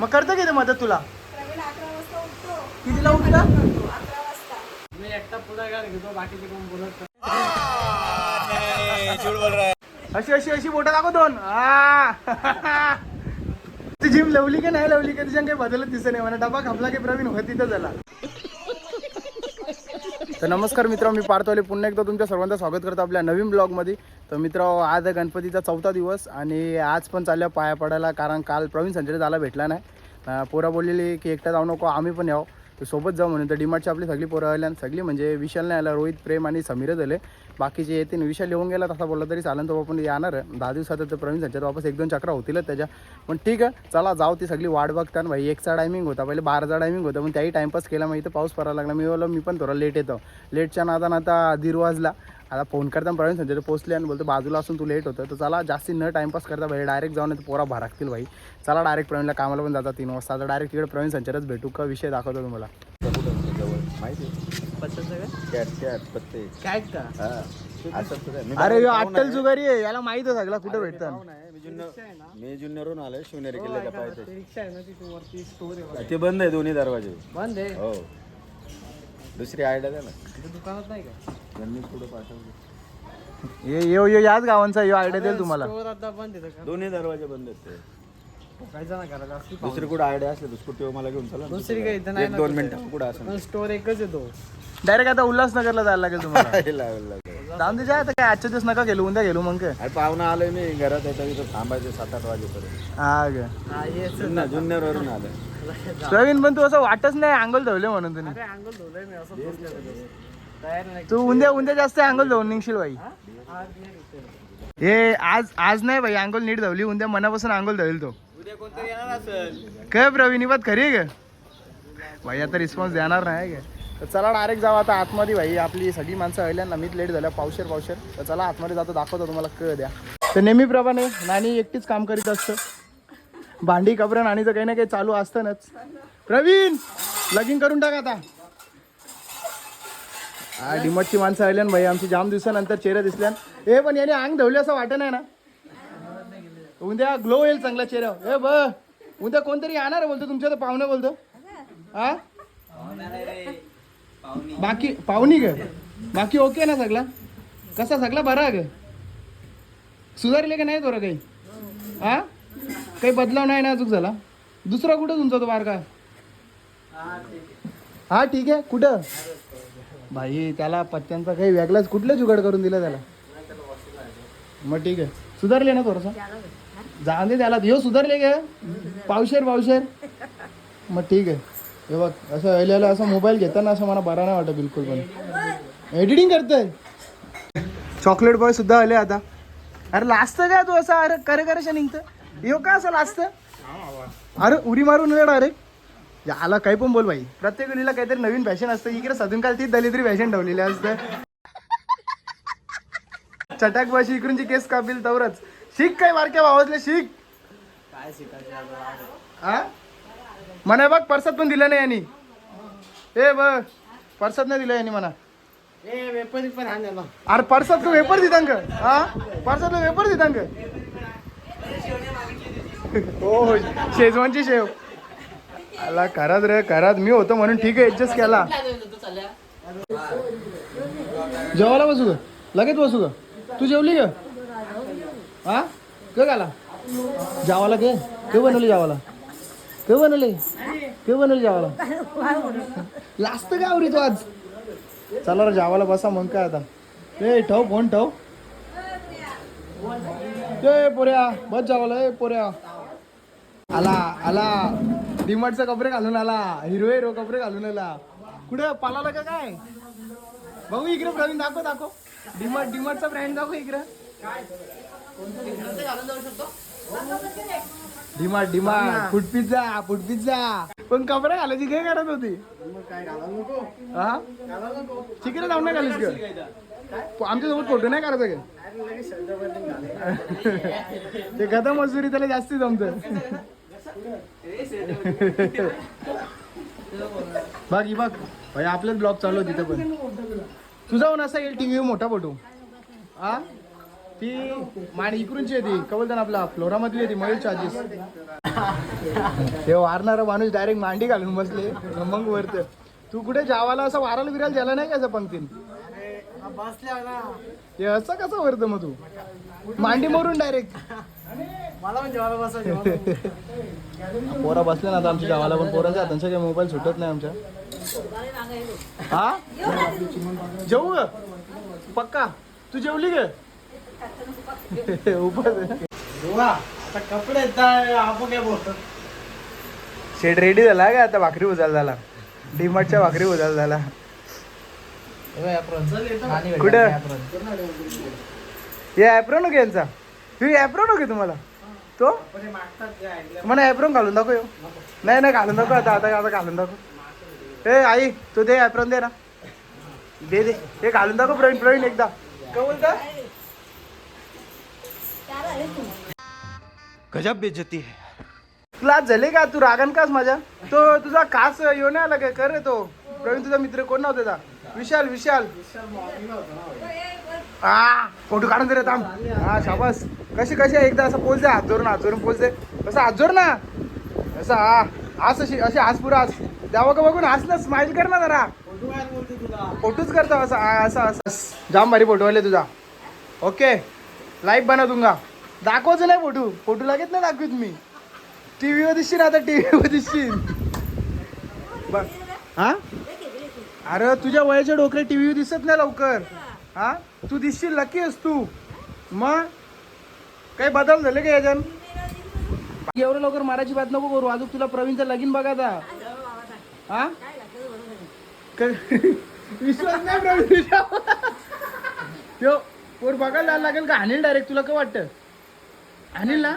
मग करतं किती मदत तुला? प्रवीण अकरा वाजता उठतो. कितीला उठला? करतो अकरा वाजता. मी एकटा पुढाकार घेतो बाकीचे कोण बोलत नाही. अशी अशी अशी बोटं दाखव दोन. आ. ती जिम लवली की नाही लवली की तिच्या काही बदलत दिसत नाही. मला डबा खापला की प्रवीण होत तिथं झाला. तर नमस्कार मित्र मी पार्थवाले पुन्हा एकदा तुमच्या सर्वांचं स्वागत करतो आपल्या नवीन ब्लॉगमध्ये. तर मित्र आज गणपतीचा चौथा दिवस आणि आज पण चालल्या पाया पडायला कारण काल प्रवीण संजय झाला भेटला नाही. पोरा बोललेली की एकटा जाऊ नको आम्ही पण यावं. तर सोबत जाऊ म्हणून तर डिमार्टची आपली सगळी पोरं आल्या आणि सगळी म्हणजे विशाल नाही आला रोहित प्रेम आणि समीरच आले बाकीचे येतील विशाल येऊन गेला तसा बोलला तरी चालेल तो आपण येणार दहा दिवसात तर प्रवीण संचार वापस एक दोन चक्रा होतीलच त्याच्या. पण ठीक आहे चला जाऊ ती सगळी वाट बघता आणि भाई एकचा टायमिंग होता पहिले बाराचा टायमिंग होता पण त्याही टाइमपास केला मग इथं पाऊस पडायला लागला. मी बोललो मी पण थोडा लेट येतो. लेटच्या नादानं आता दीड वाजला. आता फोन करताना प्रवीण संजय पोचले आणि बोलतो बाजूला असून तू लेट होतं. तर चला जास्ती न टाइमपास करता भाई डायरेक्ट जाऊन येतो पोरा भराकतील भाई. चला डायरेक्ट प्रवीणला कामाला पण जाता तीन वाजता. आता डायरेक्ट तिकडे प्रवीण संचारच भेटू. का विषय दाखवतो तुम्हाला. हा. अरे अट्टल. जुगारी आहे. याला माहीत आहे सगळं. कुठे भेटतं. मी जुन्नर मी जुन्नरहून आलोय. शिवनेरी किल्ल्याच्या ते पायथे रिक्षा आहे ना तिथे वरती स्टोर आहे बघा. ते बंद आहे दोन्ही दरवाजे. बंद आहे? हो. दुसरी आयडिया द्या ना. तिथे दुकानात नाही का? त्यांनी पुढे पाठवली. ये यो यो याच गावांचा यो आयडिया देईल तुम्हाला. स्टोर आता बंद आहे का दोन्ही दरवाजे बंद आहेत ते. काय जण करायला असली दुसरी कुठे आयडिया असली तर स्कूटी मला घेऊन चला ना. दुसरी काही इथं नाही एक दोन मिनिटं कुठं असं. पण स्टोर एकच येतो डायरेक्ट आता उल्हासनगरला जायला लागेल तुम्हाला. लावायला लागलं जाऊन दे आता काय आजच्या दिवस नका गेलो उद्या गेलो मग काय? अरे पाहुणा आलोय मी घरात येतो इथं थांबायचे सात आठ वाजेपर्यंत. हा ग. हा येस जुन्नर जुन्नरवरून आलोय. प्रवीण पण तू असं वाटच नाही अंगल धवले म्हणून तुम्ही अरे अंगल धुलंय मी असं बसलेलो. तयार नाही. तू उद्या उद्या जास्त अंगल धुवून निघशील बाई. हे? आज आज नाही बाई अंगल नीट धवली उद्या मनापासून अंगल धवेल तो. उद्या कोणतरी येणार असेल. काय प्रवीण ही बात खरी आहे भाई आता रिस्पॉन्स देणार नाही का तर चला डायरेक्ट जाऊ आता आतमध्ये भाई आपली सगळी माणसं आल्या ना मीच लेट झाल्या पावशेर पावशेर. तर चला आतमध्ये जातो दाखवतो तुम्हाला कळ द्या. तर नेहमीप्रमाणे नानी एकटीच काम करीत असतं. भांडी कपडं आणि तर काही ना काही चालू असतानाच. प्रवीण लगीन करून टाक आता. हा डिमटची माणसं आल्यान भाई आमची जाम दिवसानंतर चेहरा दिसल्यान हे पण याने अंग धवले असं वाटत नाही ना? उद्या ग्लो येईल चांगला चेहरा. ए ब उद्या कोणतरी येणार बोलतो तुमच्या तर पाहुणे बोलतो. हा बाकी पाहुणी ग. बाकी ओके ना सगळा? कसा सगळा बरा ग? सुधारले का नाही थोडं काही? हा काही बदलाव नाही ना अजून झाला? दुसरा कुठं तुमचा तो बारका? हा ठीक आहे. कुठं? भाई त्याला पत्त्यांचा काही वेगळाच कुठलं जुगाड करून दिलं त्याला? मग ठीक आहे. सुधारले ना थोडंसं? जाऊन दे त्याला. ह्यो सुधारले का पावशेर पावशेर. मग ठीक आहे. हे बघ असं वेळेला असं मोबाईल घेताना असं मला बरा नाही वाटत बिलकुल पण. एडिटिंग करतोय. चॉकलेट बॉय सुद्धा आले आता. अरे लास्ट काय तू असं? अरे करे करे निघतं. यो का असं लाजत? अरे उरी मारून अरे याला काही पण बोल भाई प्रत्येक वेळीला काहीतरी नवीन फॅशन असतं. इकडे सदून काल तीच दलितरी फॅशन ठेवलेली असतं. चटाक बाशी इकडूनची केस कापील तवरच. शिक काय बारक्या भावातले शिक. काय शिकायचं? हा म्हणा बघ परसात पण दिलं नाही यांनी. ए बघ. परसात नाही दिलं यांनी म्हणा. अरे परसात तू वेपर दितांग हा परसात तू वेपर दितांग हो हो शेजवानची शेव. आला करात रे करात मी होतो म्हणून ठीक आहे ऍडजस्ट केला. जेवायला बसू ग. लगेच बसू ग. तू जेवली ग? हा? क गाला. जावाला के के बनवली जावाला. के बनवली. के बनवली जावाला. लास्ट का आवरी तू आज. चला रे जावाला बसा मग काय आता. ए ठेव फोन ठेव. ए पोऱ्या. बस जावाला ए पोऱ्या. आला आला. डिमार्टचा कपडे घालून आला. हिरो हिरो कपडे घालून आला. कुठे? पालाला का काय? बघू इकडे प्रवीण दाखव दाखव. डिमार्ट डिमार्टचा ब्रँड दाखव इकडे. DMart DMart. Food pizza food pizza पण कपडे घालायची काय करत होती. हा? तिकडे जाऊन नाही घालीस का आमच्यासोबत फोटो नाही करायचा का ते गदा मजुरी त्याला जास्ती जमत. बघ ही बघ भाई ब्लॉग चालू तिथं पण. तुझा होऊन असा येईल टीव्ही मोठा फोटो हा? ती माणी इकडूनची आहे ती. कवलदान आपला फ्लोरा मधली आहे ती चार्जेस ते वारणारा माणूस डायरेक्ट मांडी घालून बसले मग वरत तू कुठे जावाला असं वाराला विरायला झाला नाही का असं पंक्तीन बसल्या ना. हे असं कसं वरत मग तू? मांडी मोरून डायरेक्ट मला पण जेवायला बसायचे पोरा बसले ना आता आमच्या गावाला पण पोरांच्या हातांचा काही मोबाईल सुटत नाही आमच्या. हा? जेवू ग? पक्का? तू जेवली ग? उपास. आता कपडे आपण काय बोलतो? शेड रेडी झाला का आता भाकरी उजाल झाला. डीमार्टच्या भाकरी उजाल झाला. कुठं? हे ॲप्रोन घे यांचा. हे ॲप्रोन घे तुम्हाला? तो? मला ॲप्रोन घालून दाखव. नाही नाही घालून दाखव आता आता आता घालून दाखव. ए आई तू दे ॲप्रोन दे ना. दे दे. हे घालून दाखव प्रवीण प्रवीण एकदा. का बोलता? गजब बेजती है। क्लास झाले का? तू रागन कास माझ्या? तो तुझा कास येऊ नाही आला काय? कर रे तो. प्रवीण तुझा मित्र कोण नव्हता? त्याचा विशाल विशाल. हा फोटो काढून दे रे थांब. हा शाबास. कशी कशी आहे? एकदा असं पोच दे हात जोरून हात जोरून पोच दे. असं हात जोर ना. असं हा हास अशी अशी हास पुरा हास. द्यावं का बघून. हास ना स्माइल कर ना जरा. फोटोच करतो असं असं असं. जाम भारी फोटो आले तुझा. ओके. लाईव्ह बनव तुंगा. दाखवच नाही फोटो. फोटो लागेल ना दाखवीत मी. टी व्हीवर दिसशील आता टी व्हीवर दिसशील. ब- हां? अरे तुझ्या वयाच्या डोक्यात टी व्ही दिसत नाही लवकर. हा? तू दिसशील लकी आहेस तू. मग? काही बदल झाले का याच्यान एवढं लवकर मारायची बात नको करू. अजून तुला प्रवीणचं लगीन बघा आता. हा? क- विश्वास नाही प्रवीण तुझ्यावर. त्यो पोर बघायला जायला लागेल का? अनिल डायरेक्ट तुला काय वाटतं? अनिल ना?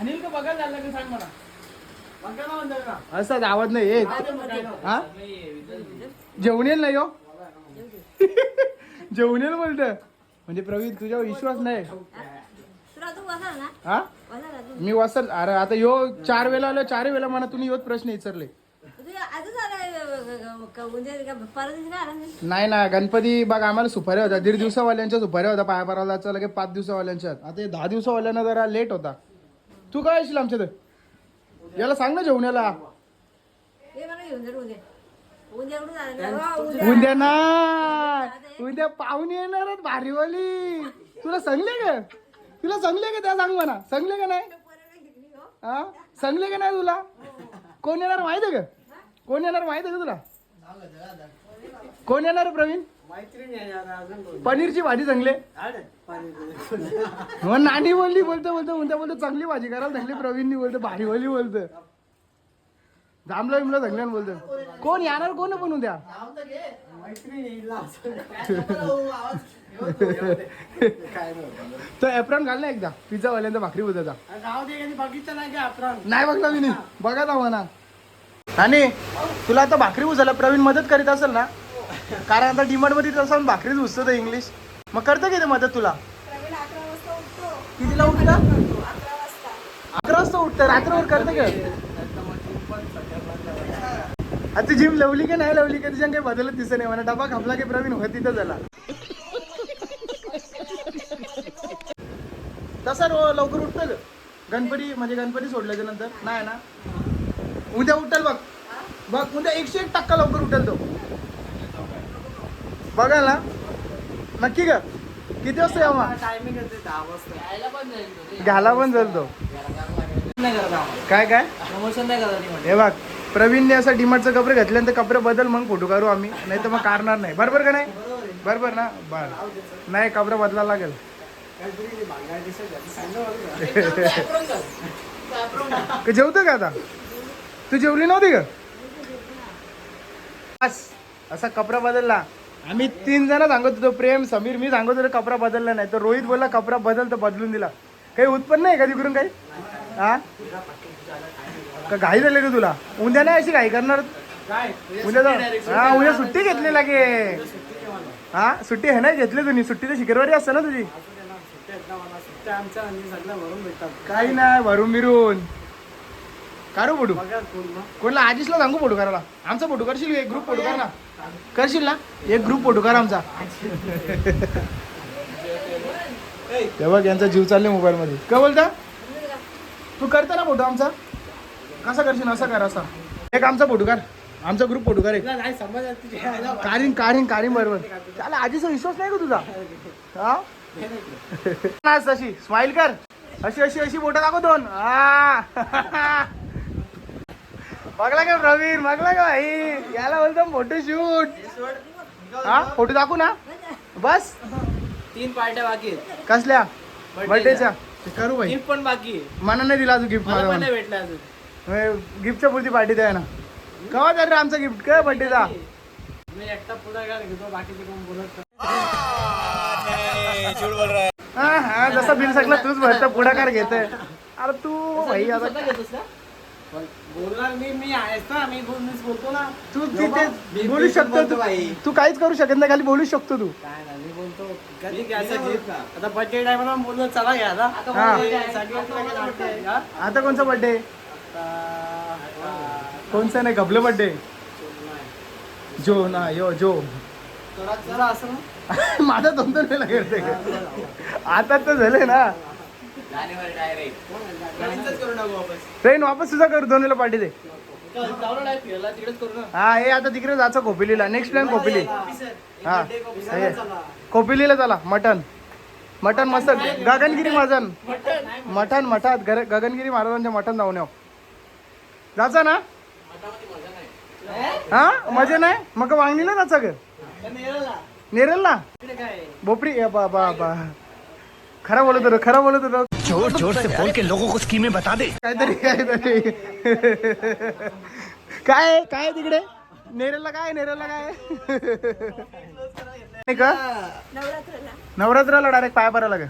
अनिल का बघायला जायला लागेल? सांग मला. ना ना. असाच आवाज नाही येत हा? जेवण येईल नाही हो. जेवण येईल बोलत म्हणजे प्रवीण तुझ्यावर विश्वास नाही. ना? हा? ना मी वसत अरे आता यो चार वेळा आलो चार वेळा मला तुम्ही योच प्रश्न विचारले. म्हणजे नाही नाही ना गणपती बघ आम्हाला सुपाऱ्या होत्या. दीड दिवसावाल्यांच्या सुपाऱ्या होत्या पाया पराला लगे पाच दिवसावाल्यांच्या. आता दहा दिवसावाल्यांना जरा लेट होता. तू काय येशील आमच्या? याला सांग ना जेवण याला हे मला घेऊन जा उद्या. हो, ना. उद्या पाहुणे येणार आहेत भारीवाली. तुला सांगले का? तुला सांगले का त्या सांग म्हणा. सांगले का नाही? हा? सांगले का नाही तुला? कोण येणार माहिती आहे का? कोण येणार माहिती आहे का तुला? कोण येणार प्रवीण? पनीरची भाजी चांगले. मग नानी बोलली बोलतो बोलतो उद्या बोलतो चांगली भाजी करायला सांगली प्रवीणनी बोलतो भारीवाली बोलतो. जांभला बिमला सांगल्यानं बोलतो. कोण येणार कोण पण उद्या? ना. तो एप्रॉन घाल ना एकदा. पिझ्झा वाल्यांचा भाकरी उद्याचा नाही का आपण नाही बघला मी बघा जाऊ म्हणा आणि तुला आता भाकरी उचलला प्रवीण मदत करीत असेल ना कारण आता डिमांडमध्ये तसं भाकरीच उचत इंग्लिश मग करतो किती मदत तुला? प्रवीण अकरा वाजता उठतो. कितीला उठतं? अकरा वाजता. उठतं. रात्रभर करते का? आता जिम लवली का नाही लवली का तिच्या काही बदलत दिसत नाही. म्हणा डबा खापला की प्रवीण होत तिथं झाला. तसा लवकर उठतं. गणपती म्हणजे गणपती सोडल्याच्या नंतर. नाही ना? उद्या उठल बघ. बघ उद्या एकशे एक टक्का लवकर उठल तो. बघाल ना. नक्की का किती वाजता यावं मग? टायमिंग येते दहा वाजता. घाला पण जाईल तो नाही करत आम्हाला. काय काय? प्रमोशन नाही करत. हे बघ प्रवीणने असं डिमार्टचे कपडे घातल्यानंतर कपडे बदल मग फोटो काढू आम्ही. नाही तर मग काढणार नाही. बरोबर का नाही? बरोबर ना? बर. नाही कपडे बदलायला लागेल. ते का? का जेवतं का आता? तू जेवली नव्हती का? बस. असा कपडा बदलला. आम्ही तीन जण सांगत होतो प्रेम समीर मी सांगत होतो कपडा बदलला नाही. तर रोहित बोलला कपडा बदल तर बदलून दिला. काही उत्पन्न आहे कधी करून काही? हा? का घाई झाली का तुला? उद्या नाही अशी घाई करणार? उद्या जाऊ हा उद्या सुट्टी घेतली लागे. हा सुट्टी आहे ना घेतली तुम्ही सुट्टी तर शुक्रवारी असते ना तुझी. काही नाही भरून बिरून काढू फोटो. कोणला? आजीसला सांगू फोटो करायला. आमचा फोटो करशील एक ग्रुप फोटो कर ना करशील ना? एक ग्रुप फोटो कर आमचा. ते बघ यांचा जीव चालले मोबाईल मध्ये. काय बोलता? तू करतो ना फोटो आमचा? कसा करशील? असा कर असा. एक आमचा फोटो कर. आमचा ग्रुप फोटो कर एक. कारीन कारीन कारीन बरोबर. त्याला आजीचा विश्वास नाही का तुझा? हा? तशी. स्माइल कर. अशी अशी अशी बोट दाखव दोन. हा. बघला का प्रवीण? बघला का भाई? याला बोलतो फोटो शूट हा? फोटो दाखवू ना? बस. तीन पार्ट्या बाकी आहेत. कसल्या? बर्थडेच्या करू भाई. गिफ्ट पण बाकी आहे. मना नाही दिला अजून गिफ्ट मला पण मला नाही भेटलं अजून. गिफ्टच्या पुरती पार्टी द्या ना. कवा तर रे आमचा गिफ्ट काय बर्थडेचा मी एकटा पुढाकार घेतो बाकीचे कोण बोलत हा हा जसा बिल सगळं तूच भरत पुढाकार घेतोय. अरे तू भाई आता बोलणार मी मी आहेस ना मी बोल मीच बोलतो ना. तू तिथे बोलू शकतो तू तू काहीच करू शकत नाही खाली बोलू शकतो तू. काय ना मी बोलतो. कधी घ्यायचं? आता बर्थडे टाइमला बोललो चला घ्या आता. हा. कोणचा बर्थडे कोणचा नाही गबले बर्थडे जो ना यो जो. असं ना. माझा दोन दोन वेळेला करते आता तर झाले ना. ट्रेन वापस. तुझा करू दोन वेळेला पार्टी दे. हा हे आता तिकडे जायचं कोपिलीला. Next plan Kopili. हा हे. कोपिलीला चला. मटन मटन मस्त. गगनगिरी मटन मटन मठात. गर- गगनगिरी महाराजांच्या मटन जाऊन येऊ. जायचं ना? हा? मजा नाही? मग वांगणीला जायचं ग नेरलला बा बा बा. खरा बोलत होतो खरा बोलत होतो. जोर जोर से बोल के लोगों को स्कीमें बता दे। काहीतरी काहीतरी. काय आहे? काय आहे तिकडे? नेरलला काय आहे? नेरलला काय? नाही का? नवरात्रला डायरेक्ट पाया पडायला का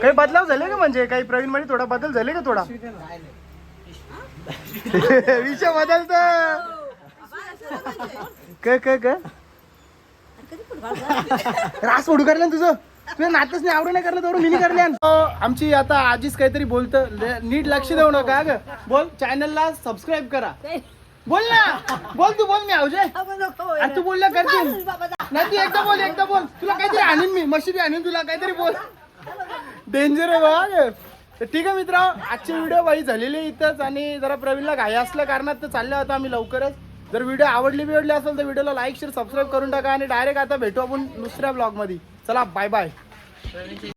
काही बदलाव झाले का म्हणजे? काही प्रवीणमध्ये थोडा बदल झाले का थोडा? विषय बदलत. काय काय काय झाला? रास सोडू करलं तुझं? तुझ्या नातच नाही आवडं नाही करलं तेवढं मी करले हो, आमची आता आजीच काहीतरी बोलतं. नीट लक्ष देऊ नका ग बोल चॅनलला सबस्क्राईब करा. बोल ना. बोल तू बोल मी आवजे तू बोलला करशील. बोल नाही तू एकदा बोल एकदा बोल. तुला काहीतरी आणीन मी मशिदी आणीन तुला काहीतरी बोल. डेंजर आहे बा तर ठीक आहे मित्र आजची व्हिडिओ बाई झालेली आहे इथंच आणि जरा प्रवीणला घाई असल्या कारणात तर चाललं होतं आम्ही लवकरच. जर व्हिडिओ आवडली बिवडली असेल तर व्हिडिओला लाईक शेअर सबस्क्राईब करून टाका आणि डायरेक्ट आता भेटू आपण दुसऱ्या ब्लॉगमध्ये चला बाय बाय